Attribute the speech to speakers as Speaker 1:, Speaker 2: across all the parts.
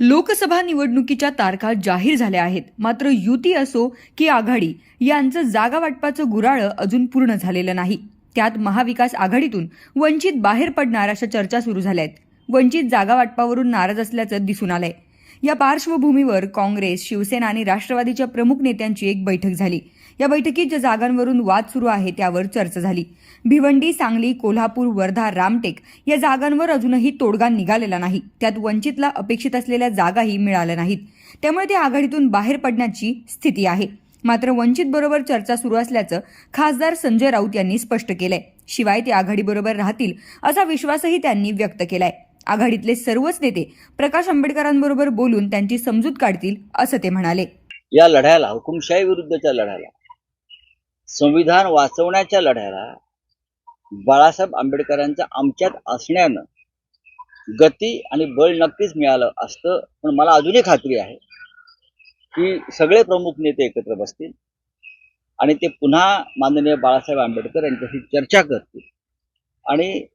Speaker 1: लोकसभा निवडणुकीच्या तारखा जाहीर झाल्या आहेत. मात्र युती असो की आघाडी यांचं जागा वाटपाचं गुराळं अजून पूर्ण झालेलं नाही. त्यात महाविकास आघाडीतून वंचित बाहेर पडणार अशा चर्चा सुरू झाल्या आहेत वंचित जागा वाटपावरून नाराज असल्याचं दिसून आलंय. या पार्श्वभूमीवर काँग्रेस शिवसेना आणि राष्ट्रवादीच्या प्रमुख नेत्यांची एक बैठक झाली. या बैठकीत ज्या जागांवरून वाद सुरू आहे त्यावर चर्चा झाली. भिवंडी सांगली कोल्हापूर वर्धा रामटेक या जागांवर अजूनही तोडगा निघालेला नाही. त्यात वंचितला अपेक्षित असलेल्या जागाही मिळाल्या नाहीत. त्यामुळे ते आघाडीतून बाहेर पडण्याची स्थिती आहे. मात्र वंचित बरोबर चर्चा सुरू असल्याचं खासदार संजय राऊत यांनी स्पष्ट केलंय. शिवाय ते आघाडीबरोबर राहतील असा विश्वासही त्यांनी व्यक्त केलाय. आघाडीतले सर्वच नेते प्रकाश आंबेडकरांबरोबर बोलून त्यांची समजूत काढतील असं ते म्हणाले.
Speaker 2: या लढ्याला हुकुमशाही विरुद्धच्या लढ्याला. संविधान वाचवण्याच्या लढ्याला बाळासाहेब आंबेडकरांच्या आमच्यात असण्यानं गती आणि बळ नक्कीच मिळालं असतं. पण मला अजूनही खात्री आहे की सगळे प्रमुख नेते एकत्र बसतील आणि ते पुन्हा माननीय बाळासाहेब आंबेडकर यांच्याशी चर्चा करतील. आणि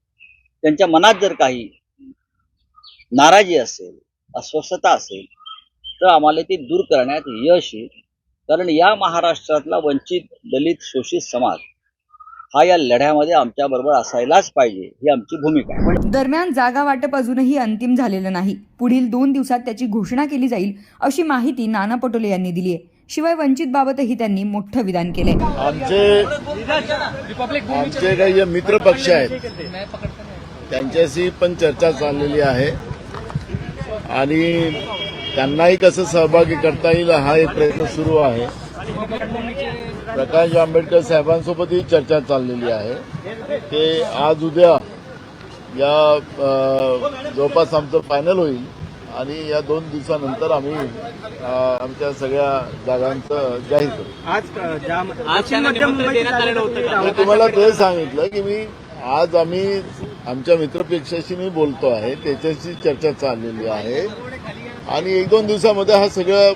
Speaker 2: त्यांच्या मनात जर काही नाराजी असेल अस्वस्थता असेल तर आम्हाला ती दूर करण्यात यश येईल. कारण या महाराष्ट्रातला वंचित दलित शोषित समाज हा या लढ्यामध्ये आमच्या बरोबर असायलाच पाहिजे ही आमची भूमिका आहे.
Speaker 1: दरम्यान जागा वाटप अजूनही अंतिम झालेलं नाही. पुढील दोन दिवसात त्याची घोषणा केली जाईल अशी माहिती नाना पटोले यांनी दिली आहे शिवाय वंचित बाबतही त्यांनी मोठं विधान केलंय.
Speaker 3: आमचे आमचे काही जे मित्र पक्ष आहेत त्यांच्याशी पण चर्चा चाललेली आहे. आणि त्यांनाही कसं सहभागी करता येईल हा एक प्रयत्न सुरू आहे. प्रकाश आंबेडकर साहेबांसोबतही चर्चा चाललेली आहे. ते आज उद्या या जवळपास आमचं फायनल होईल आणि या दोन दिवसानंतर आम्ही आमच्या सगळ्या जागांचं जाहीर करू. मी तुम्हाला ते सांगितलं की मी आज आम्ही आमच्या मित्रपेक्षाशी मी बोलतो आहे. त्याच्याशी चर्चा चाललेली आहे. आणि एक दोन दिवसामध्ये हा सगळं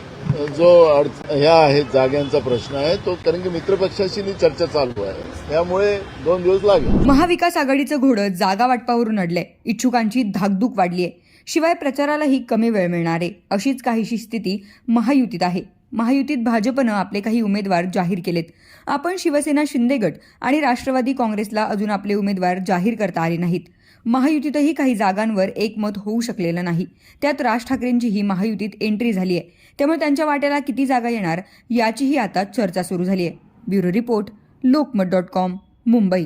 Speaker 3: जो अडच ह्या आहे जाग्यांचा प्रश्न आहे तो कारण की मित्रपक्षाशी चर्चा चालू आहे. त्यामुळे दोन दिवस लागेल.
Speaker 1: महाविकास आघाडीचं घोडं जागा वाटपावरून अडलंय. इच्छुकांची धाकधूक वाढलीय. शिवाय प्रचारालाही कमी वेळ मिळणार आहे. अशीच काहीशी स्थिती महायुतीत आहे. महायुतीत भाजपनं आपले काही उमेदवार जाहीर केलेत. आपण शिवसेना शिंदे गट आणि राष्ट्रवादी काँग्रेसला अजून आपले उमेदवार जाहीर करता आले नाहीत. महायुतीतही काही जागांवर एकमत होऊ शकलेलं नाही. त्यात राज ठाकरेंचीही महायुतीत एंट्री झाली आहे त्यामुळे त्यांच्या वाट्याला किती जागा येणार याचीही आता चर्चा सुरू झाली आहे bureau report Lokmat dot com Mumbai.